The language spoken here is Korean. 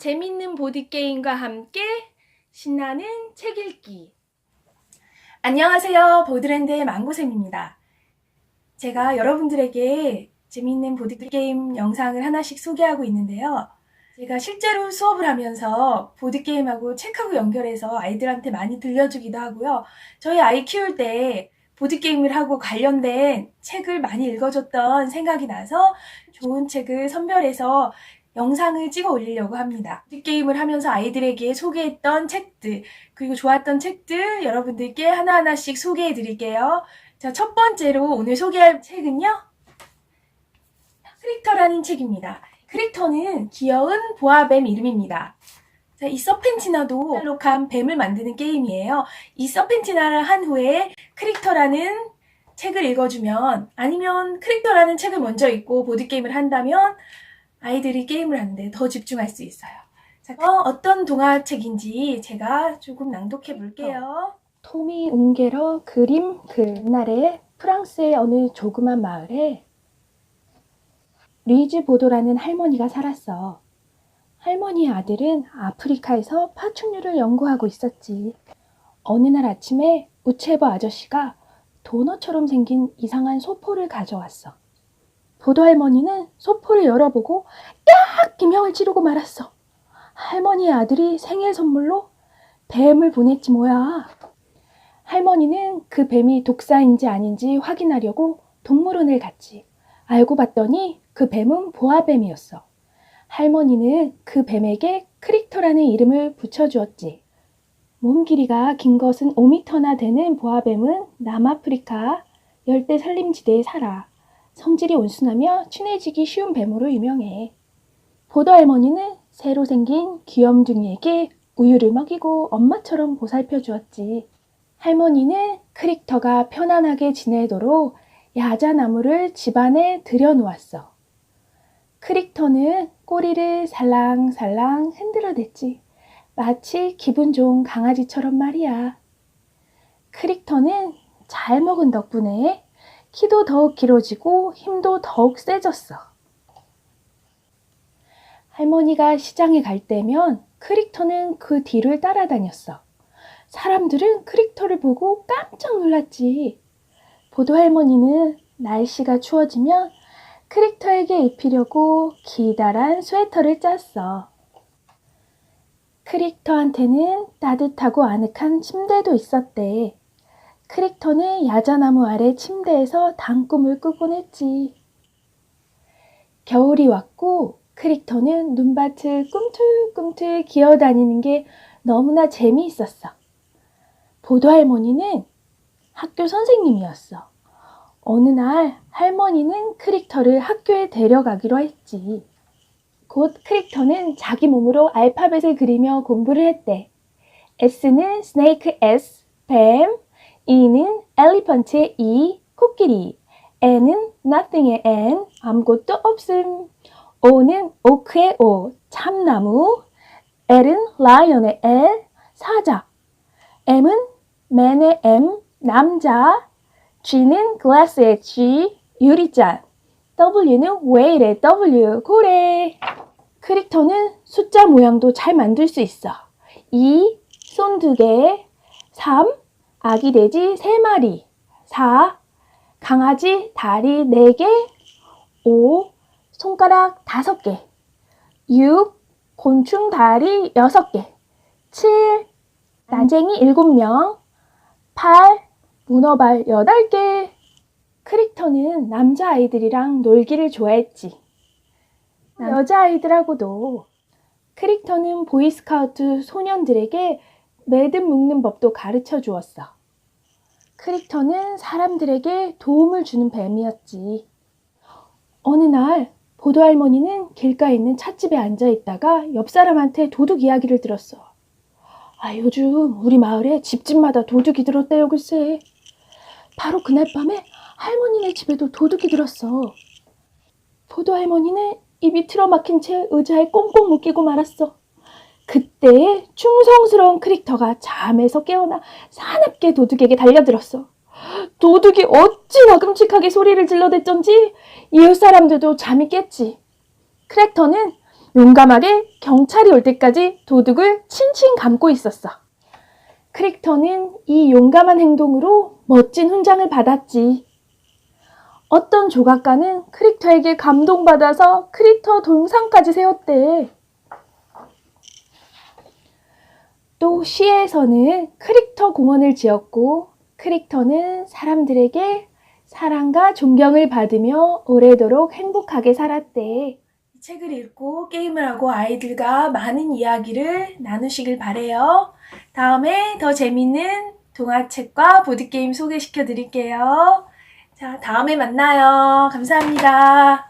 재밌는 보드게임과 함께 신나는 책 읽기. 안녕하세요. 보드랜드의 망고쌤입니다. 제가 여러분들에게 재밌는 보드게임 영상을 하나씩 소개하고 있는데요. 제가 실제로 수업을 하면서 보드게임하고 책하고 연결해서 아이들한테 많이 들려주기도 하고요. 저희 아이 키울 때 보드게임을 하고 관련된 책을 많이 읽어줬던 생각이 나서 좋은 책을 선별해서 영상을 찍어 올리려고 합니다. 보드게임을 하면서 아이들에게 소개했던 책들, 그리고 좋았던 책들 여러분들께 하나하나씩 소개해 드릴게요. 자, 첫 번째로 오늘 소개할 책은요. 크리터라는 책입니다. 크리터는 귀여운 보아뱀 이름입니다. 자, 이 서펜티나도 알록한 뱀을 만드는 게임이에요. 이 서펜티나를 한 후에 크리터라는 책을 읽어주면 아니면 크리터라는 책을 먼저 읽고 보드게임을 한다면 아이들이 게임을 하는데 더 집중할 수 있어요. 자, 어, 어떤 동화책인지 제가 조금 낭독해 볼게요. 토미 웅게러 그림 그날에 프랑스의 어느 조그만 마을에 리즈 보도라는 할머니가 살았어. 할머니의 아들은 아프리카에서 파충류를 연구하고 있었지. 어느 날 아침에 우체부 아저씨가 도너처럼 생긴 이상한 소포를 가져왔어. 보도 할머니는 소포를 열어보고 약 비명을 지르고 말았어. 할머니의 아들이 생일 선물로 뱀을 보냈지 뭐야. 할머니는 그 뱀이 독사인지 아닌지 확인하려고 동물원을 갔지. 알고 봤더니 그 뱀은 보아뱀이었어. 할머니는 그 뱀에게 크릭터라는 이름을 붙여주었지. 몸 길이가 긴 것은 5미터나 되는 보아뱀은 남아프리카 열대 산림지대에 살아. 성질이 온순하며 친해지기 쉬운 뱀으로 유명해. 보도 할머니는 새로 생긴 귀염둥이에게 우유를 먹이고 엄마처럼 보살펴 주었지. 할머니는 크릭터가 편안하게 지내도록 야자나무를 집안에 들여놓았어. 크릭터는 꼬리를 살랑살랑 흔들어댔지. 마치 기분 좋은 강아지처럼 말이야. 크릭터는 잘 먹은 덕분에 키도 더욱 길어지고 힘도 더욱 세졌어. 할머니가 시장에 갈 때면 크릭터는 그 뒤를 따라다녔어. 사람들은 크릭터를 보고 깜짝 놀랐지. 보도 할머니는 날씨가 추워지면 크릭터에게 입히려고 기다란 스웨터를 짰어. 크릭터한테는 따뜻하고 아늑한 침대도 있었대. 크릭터는 야자나무 아래 침대에서 단꿈을 꾸곤 했지. 겨울이 왔고 크릭터는 눈밭을 꿈틀꿈틀 기어다니는 게 너무나 재미있었어. 보도 할머니는 학교 선생님이었어. 어느 날 할머니는 크릭터를 학교에 데려가기로 했지. 곧 크릭터는 자기 몸으로 알파벳을 그리며 공부를 했대. S는 스네이크 S, 뱀, E는 엘리펀트의 E, 코끼리, N은 nothing의 N, 아무것도 없음. O는 오크의 O, 참나무, L은 라이언의 L, 사자, M은 man의 M, 남자, G는 glass의 G, 유리잔, W는 whale의 W, 고래. 크릭터는 숫자 모양도 잘 만들 수 있어. 2, 손 두 개, 3, 아기 돼지 세 마리, 4, 강아지 다리 네 개, 5, 손가락 다섯 개, 6, 곤충 다리 여섯 개, 7, 난쟁이 일곱 명, 8, 문어발 여덟 개. 크릭터는 남자아이들이랑 놀기를 좋아했지. 여자아이들하고도. 크릭터는 보이스카우트 소년들에게 매듭 묶는 법도 가르쳐 주었어. 크릭터는 사람들에게 도움을 주는 뱀이었지. 어느 날 보도 할머니는 길가에 있는 찻집에 앉아 있다가 옆 사람한테 도둑 이야기를 들었어. 아, 요즘 우리 마을에 집집마다 도둑이 들었대요, 글쎄. 바로 그날 밤에 할머니네 집에도 도둑이 들었어. 보도 할머니는 입이 틀어막힌 채 의자에 꽁꽁 묶이고 말았어. 그때 충성스러운 크릭터가 잠에서 깨어나 사납게 도둑에게 달려들었어. 도둑이 어찌나 끔찍하게 소리를 질러댔던지 이웃 사람들도 잠이 깼지. 크랙터는 용감하게 경찰이 올 때까지 도둑을 칭칭 감고 있었어. 크릭터는 이 용감한 행동으로 멋진 훈장을 받았지. 어떤 조각가는 크릭터에게 감동받아서 크릭터 동상까지 세웠대. 또 시에서는 크릭터 공원을 지었고 크릭터는 사람들에게 사랑과 존경을 받으며 오래도록 행복하게 살았대. 이 책을 읽고 게임을 하고 아이들과 많은 이야기를 나누시길 바래요. 다음에 더 재밌는 동화책과 보드게임 소개시켜 드릴게요. 자, 다음에 만나요. 감사합니다.